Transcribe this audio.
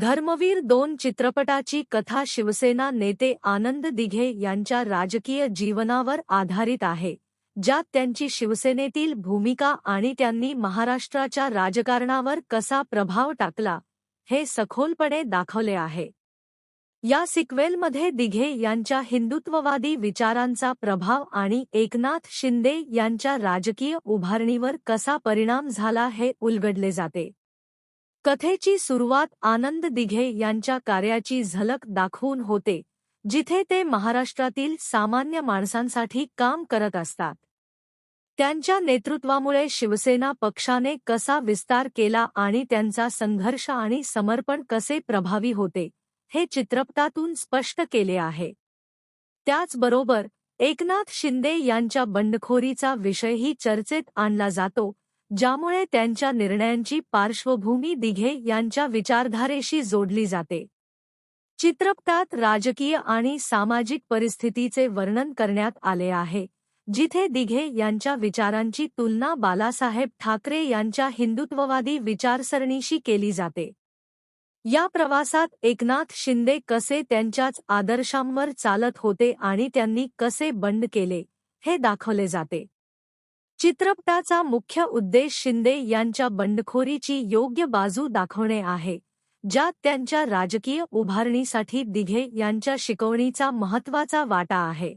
धर्मवीर दोन चित्रपटाची कथा शिवसेना नेते आनंद दिघे यांच्या राजकीय जीवनावर आधारित आहे ज्यात त्यांची शिवसेनेतील भूमिका आणि त्यांनी महाराष्ट्राच्या राजकारणावर कसा प्रभाव टाकला हे सखोलपणे दाखवले आहे. या सिक्वेलमध्ये दिघे यांच्या हिंदुत्ववादी विचारांचा प्रभाव आणि एकनाथ शिंदे यांच्या राजकीय उभारणीवर कसा परिणाम झाला हे उलगडले जाते. कथेची सुरुवात आनंद दिघे यांच्या कार्याची झलक दाखवून होते जिथे ते महाराष्ट्रातील सामान्य माणसांसाठी काम करत असतात. त्यांच्या नेतृत्वामुळे शिवसेना पक्षाने कसा विस्तार केला आणि त्यांचा संघर्ष आणि समर्पण कसे प्रभावी होते हे चित्रपटातून स्पष्ट केले आहे. त्याचबरोबर एकनाथ शिंदे यांच्या बंडखोरीचा विषयही चर्चेत आणला जातो ज्यामुळे त्यांच्या निर्णयांची पार्श्वभूमी दिघे यांच्या विचारधारेशी जोडली जाते. चित्रपटात राजकीय आणि सामाजिक परिस्थितीचे वर्णन करण्यात आले आहे जिथे दिघे यांच्या विचारांची तुलना बालासाहेब ठाकरे यांच्या हिंदुत्ववादी विचारसरणीशी केली जाते. या प्रवासात एकनाथ शिंदे कसे त्यांच्याच आदर्शांवर चालत होते आणि त्यांनी कसे बंड केले हे दाखवले जाते. चित्रपटाचा मुख्य उद्देश शिंदे यांच्या बंडखोरीची योग्य बाजू दाखवणे आहे ज्यात त्यांच्या राजकीय उभारणीसाठी दिघे यांच्या शिकवणीचा महत्त्वाचा वाटा आहे.